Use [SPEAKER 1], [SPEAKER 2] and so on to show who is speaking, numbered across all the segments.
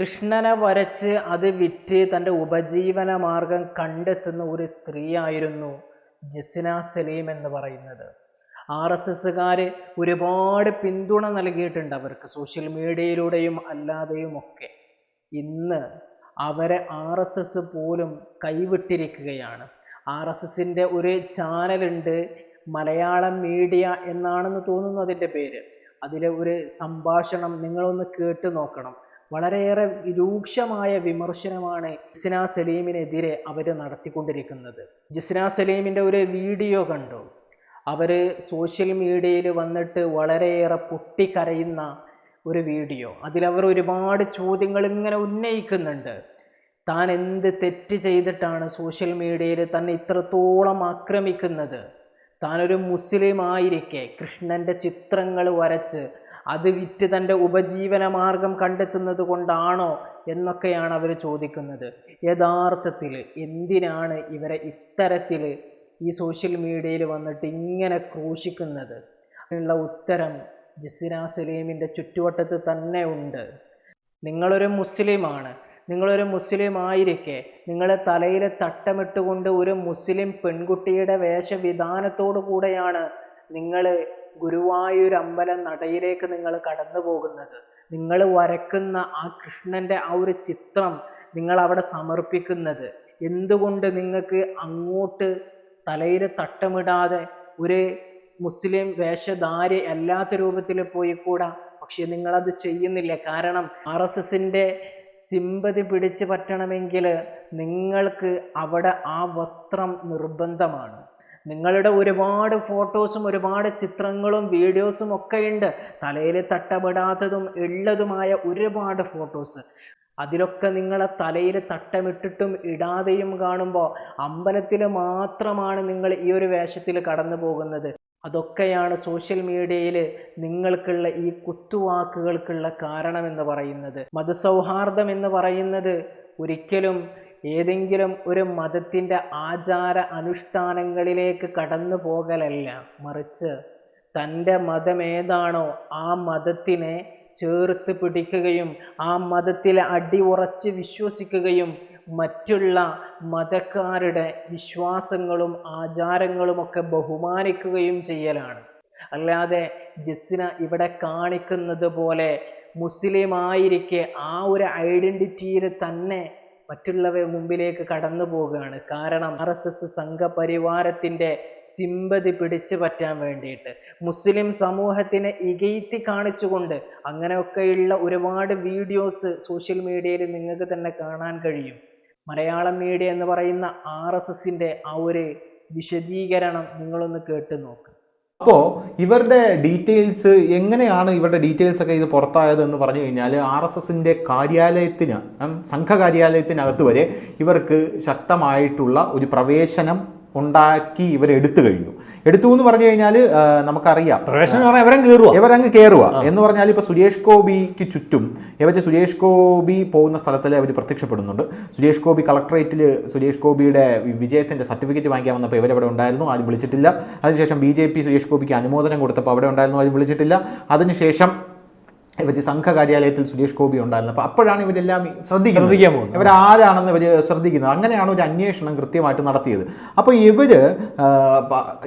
[SPEAKER 1] കൃഷ്ണനെ വരച്ച് അത് വിറ്റ് തന്റെ ഉപജീവന മാർഗം കണ്ടെത്തുന്ന ഒരു സ്ത്രീയായിരുന്നു ജസിന സലീം എന്ന് പറയുന്നത്. ആർ എസ് എസ്സുകാർ ഒരുപാട് പിന്തുണ നൽകിയിട്ടുണ്ട് അവർക്ക് സോഷ്യൽ മീഡിയയിലൂടെയും അല്ലാതെയും ഒക്കെ ഇന്ന് അവരെ ആർ എസ് എസ് പോലും കൈവിട്ടിരിക്കുകയാണ്. ആർ എസ് എസിന്റെ ഒരു ചാനലുണ്ട് മലയാളം മീഡിയ എന്നാണെന്ന് തോന്നുന്നു അതിന്റെ പേര്. അതിലെ ഒരു സംഭാഷണം നിങ്ങളൊന്ന് കേട്ടു നോക്കണം. വളരെയേറെ രൂക്ഷമായ വിമർശനമാണ് ജിസ്ന സലീമിനെതിരെ അവർ നടത്തിക്കൊണ്ടിരിക്കുന്നത്. ജിസ്ന സലീമിന്റെ ഒരു വീഡിയോ കണ്ടു. അവർ സോഷ്യൽ മീഡിയയിൽ വന്നിട്ട് വളരെയേറെ പൊട്ടിക്കരയുന്ന ഒരു വീഡിയോ. അതിലവർ ഒരുപാട് ചോദ്യങ്ങൾ ഇങ്ങനെ ഉന്നയിക്കുന്നുണ്ട്. താൻ എന്ത് തെറ്റ് ചെയ്തിട്ടാണ് സോഷ്യൽ മീഡിയയിൽ തന്നെ ഇത്രത്തോളം ആക്രമിക്കുന്നത്? താനൊരു മുസ്ലിം ആയിരിക്കെ. കൃഷ്ണന്റെ ചിത്രങ്ങൾ വരച്ച് അത് വിറ്റ് തന്റെ ഉപജീവന മാർഗം കണ്ടെത്തുന്നത് കൊണ്ടാണോ എന്നൊക്കെയാണ് അവർ ചോദിക്കുന്നത്. യഥാർത്ഥത്തിൽ എന്തിനാണ് ഇവരെ ഇത്തരത്തിൽ ഈ സോഷ്യൽ മീഡിയയിൽ വന്നിട്ട് ഇങ്ങനെ ക്രൂശിക്കുന്നത്? അതിനുള്ള ഉത്തരം ജസിന സലീമിന്റെ ചുറ്റുവട്ടത്ത് തന്നെ ഉണ്ട്. നിങ്ങളൊരു മുസ്ലിമാണ്. നിങ്ങളൊരു മുസ്ലിം ആയിരിക്കെ. നിങ്ങളെ തലയിൽ തട്ടമിട്ടുകൊണ്ട് ഒരു മുസ്ലിം പെൺകുട്ടിയുടെ വേഷവിധാനത്തോടു കൂടെയാണ് നിങ്ങൾ ഗുരുവായൂർ അമ്പലം നടയിലേക്ക് നിങ്ങൾ കടന്നു പോകുന്നത്. നിങ്ങൾ വരക്കുന്ന ആ കൃഷ്ണന്റെ ആ ഒരു ചിത്രം നിങ്ങൾ അവിടെ സമർപ്പിക്കുന്നത്. എന്തുകൊണ്ട് നിങ്ങൾക്ക് അങ്ങോട്ട് തലയിൽ തട്ടമിടാതെ ഒരു മുസ്ലിം വേഷധാരി അല്ലാത്ത രൂപത്തിൽ പോയി കൂടാ പക്ഷെ നിങ്ങളത് ചെയ്യുന്നില്ല. കാരണം ആർ എസ് എസിന്റെ സിമ്പതി പിടിച്ചു പറ്റണമെങ്കിൽ നിങ്ങൾക്ക് അവിടെ ആ വസ്ത്രം നിർബന്ധമാണ്. നിങ്ങളുടെ ഒരുപാട് ഫോട്ടോസും ഒരുപാട് ചിത്രങ്ങളും വീഡിയോസും ഒക്കെ ഉണ്ട്. തലയിൽ തട്ടപെടാത്തതും ഉള്ളതുമായ ഒരുപാട് ഫോട്ടോസ്. അതിലൊക്കെ നിങ്ങളെ തലയിൽ തട്ടമിട്ടിട്ടും ഇടാതെയും കാണുമ്പോൾ അമ്പലത്തിൽ മാത്രമാണ് നിങ്ങൾ ഈ ഒരു വേഷത്തിൽ കടന്നു പോകുന്നത്. അതൊക്കെയാണ് സോഷ്യൽ മീഡിയയിൽ നിങ്ങൾക്കുള്ള ഈ കുത്തുവാക്കുകൾക്കുള്ള കാരണമെന്ന് പറയുന്നത്. മതസൗഹാർദ്ദം എന്ന് പറയുന്നത് ഒരിക്കലും ഏതെങ്കിലും ഒരു മതത്തിന്റെ ആചാര അനുഷ്ഠാനങ്ങളിലേക്ക് കടന്നു പോകലല്ല മറിച്ച് തന്റെ മതമേതാണോ ആ മതത്തിനെ ചേർത്ത് പിടിക്കുകയും ആ മതത്തിൽ അടിയുറച്ച് വിശ്വസിക്കുകയും മറ്റുള്ള മതക്കാരുടെ വിശ്വാസങ്ങളും ആചാരങ്ങളുമൊക്കെ ബഹുമാനിക്കുകയും ചെയ്യലാണ്. അല്ലാതെ ജസ്സിന ഇവിടെ കാണിക്കുന്നത് പോലെ മുസ്ലിം ആയിരിക്കെ ആ ഒരു ഐഡന്റിറ്റിയിൽ തന്നെ മറ്റുള്ളവരുടെ മുമ്പിലേക്ക് കടന്നു പോവുകയാണ്. കാരണം ആർ എസ് എസ് സംഘപരിവാരത്തിന്റെ സിമ്പതി പിടിച്ചു പറ്റാൻ വേണ്ടിയിട്ട്. മുസ്ലിം സമൂഹത്തിനെ ഇകയ്ത്തി കാണിച്ചുകൊണ്ട് അങ്ങനെയൊക്കെയുള്ള ഒരുപാട് വീഡിയോസ് സോഷ്യൽ മീഡിയയിൽ നിങ്ങൾക്ക് തന്നെ കാണാൻ കഴിയും. മലയാളം മീഡിയ എന്ന് പറയുന്ന ആർ എസ് എസിന്റെ ആ ഒരു വിശദീകരണം നിങ്ങളൊന്ന് കേട്ടു നോക്ക്.
[SPEAKER 2] അപ്പോൾ ഇവരുടെ ഡീറ്റെയിൽസ് എങ്ങനെയാണ് ഇവരുടെ ഡീറ്റെയിൽസ് ഒക്കെ ഇത് പുറത്തായത് എന്ന് പറഞ്ഞു കഴിഞ്ഞാൽ ആർ എസ് എസിന്റെ കാര്യാലയത്തിന് സംഘകാര്യാലയത്തിനകത്ത് സംഘ കാര്യാലയത്തിനകത്ത് വരെ ഇവർക്ക് ശക്തമായിട്ടുള്ള ഒരു പ്രവേശനം ഉണ്ടാക്കി ഇവർ എടുത്തു കഴിഞ്ഞു. എടുത്തു എന്ന് പറഞ്ഞു കഴിഞ്ഞാൽ നമുക്കറിയാം. ഇവരങ്ങ് കയറുക എന്ന് പറഞ്ഞാൽ ഇപ്പൊ സുരേഷ് ഗോപിക്ക് ചുറ്റും ഇവർ സുരേഷ് ഗോപി പോകുന്ന സ്ഥലത്തിൽ അവർ പ്രത്യക്ഷപ്പെടുന്നുണ്ട്. സുരേഷ് ഗോപി കളക്ടറേറ്റിൽ സുരേഷ് ഗോപിയുടെ വിജയത്തിന്റെ സർട്ടിഫിക്കറ്റ് വാങ്ങിക്കാൻ വന്നപ്പോൾ ഇവരവിടെ ഉണ്ടായിരുന്നു ആരും വിളിച്ചിട്ടില്ല. അതിനുശേഷം ബി ജെ പി സുരേഷ് ഗോപിക്ക് അനുമോദനം കൊടുത്തപ്പോൾ അവിടെ ഉണ്ടായിരുന്നു ആരും വിളിച്ചിട്ടില്ല. അതിനുശേഷം ഇവർ സംഘ കാര്യാലയത്തിൽ സുരേഷ് ഗോപി ഉണ്ടായിരുന്നു. അപ്പോൾ അപ്പോഴാണ് ഇവരെല്ലാം ശ്രദ്ധിക്കുന്നത്. ഇവർ ആരാണെന്ന് ഇവർ ശ്രദ്ധിക്കുന്നത്. അങ്ങനെയാണ് ഒരു അന്വേഷണം കൃത്യമായിട്ട് നടത്തിയത്. അപ്പോൾ ഇവർ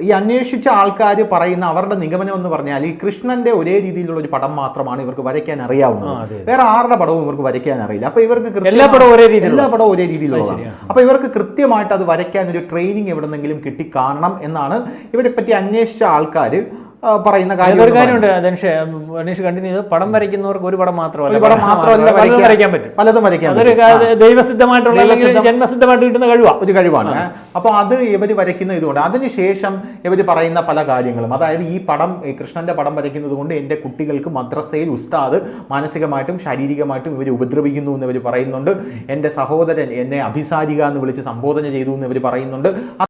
[SPEAKER 2] ഈ അന്വേഷിച്ച ആൾക്കാർ പറയുന്ന അവരുടെ നിഗമനം എന്ന് പറഞ്ഞാൽ ഈ കൃഷ്ണന്റെ ഒരേ രീതിയിലുള്ള ഒരു പടം മാത്രമാണ് ഇവർക്ക് വരയ്ക്കാൻ അറിയാവുന്നത്. വേറെ ആരുടെ പടവും ഇവർക്ക് വരയ്ക്കാൻ അറിയില്ല. അപ്പോൾ ഇവർക്ക് കൃത്യം
[SPEAKER 3] എല്ലാ പടവും ഒരേ രീതിയിലുള്ള-
[SPEAKER 2] എല്ലാ പടവും ഒരേ രീതിയിലുള്ളതാണ്. അപ്പോൾ ഇവർക്ക് കൃത്യമായിട്ട് അത് വരയ്ക്കാൻ ഒരു ട്രെയിനിങ് എവിടെന്നെങ്കിലും കിട്ടിക്കാണണം എന്നാണ് ഇവരെ പറ്റി അന്വേഷിച്ച ആൾക്കാർ പറയുന്ന കാര്യം
[SPEAKER 3] ഒരു കാര്യമുണ്ട് ധനുഷ് കണ്ടിന്യൂ ചെയ്ത് പടം വരയ്ക്കുന്നവർക്ക് ഒരു പടം മാത്രമല്ല.
[SPEAKER 2] പടം മാത്രമല്ല
[SPEAKER 3] പലതും
[SPEAKER 2] വരയ്ക്കാൻ-
[SPEAKER 3] വരയ്ക്കാൻ പറ്റും.
[SPEAKER 2] പലതും വരയ്ക്കാൻ
[SPEAKER 3] അതൊരു
[SPEAKER 2] പറ്റും. ആ.
[SPEAKER 3] കാ- ദൈവസിദ്ധമായിട്ടുള്ള അല്ലെങ്കിൽ ജന്മസിദ്ധമായിട്ട് കിട്ടുന്ന കഴിവാ.
[SPEAKER 2] ഒരു കഴിവാണ്. അപ്പോൾ അത് ഇവർ വരയ്ക്കുന്ന ഇതുകൊണ്ട് അതിനുശേഷം ഇവർ പറയുന്ന പല കാര്യങ്ങളും അതായത് ഈ പടം കൃഷ്ണന്റെ പടം വരയ്ക്കുന്നത് കൊണ്ട് എന്റെ കുട്ടികൾക്ക് മദ്രസയിൽ ഉസ്താദ് മാനസികമായിട്ടും ശാരീരികമായിട്ടും ഇവർ ഉപദ്രവിക്കുന്നു എന്ന് ഇവർ പറയുന്നുണ്ട്. എന്റെ സഹോദരൻ എന്നെ അഭിസാരിക എന്ന് വിളിച്ച് സംബോധന ചെയ്തു എന്ന് ഇവർ പറയുന്നുണ്ട്.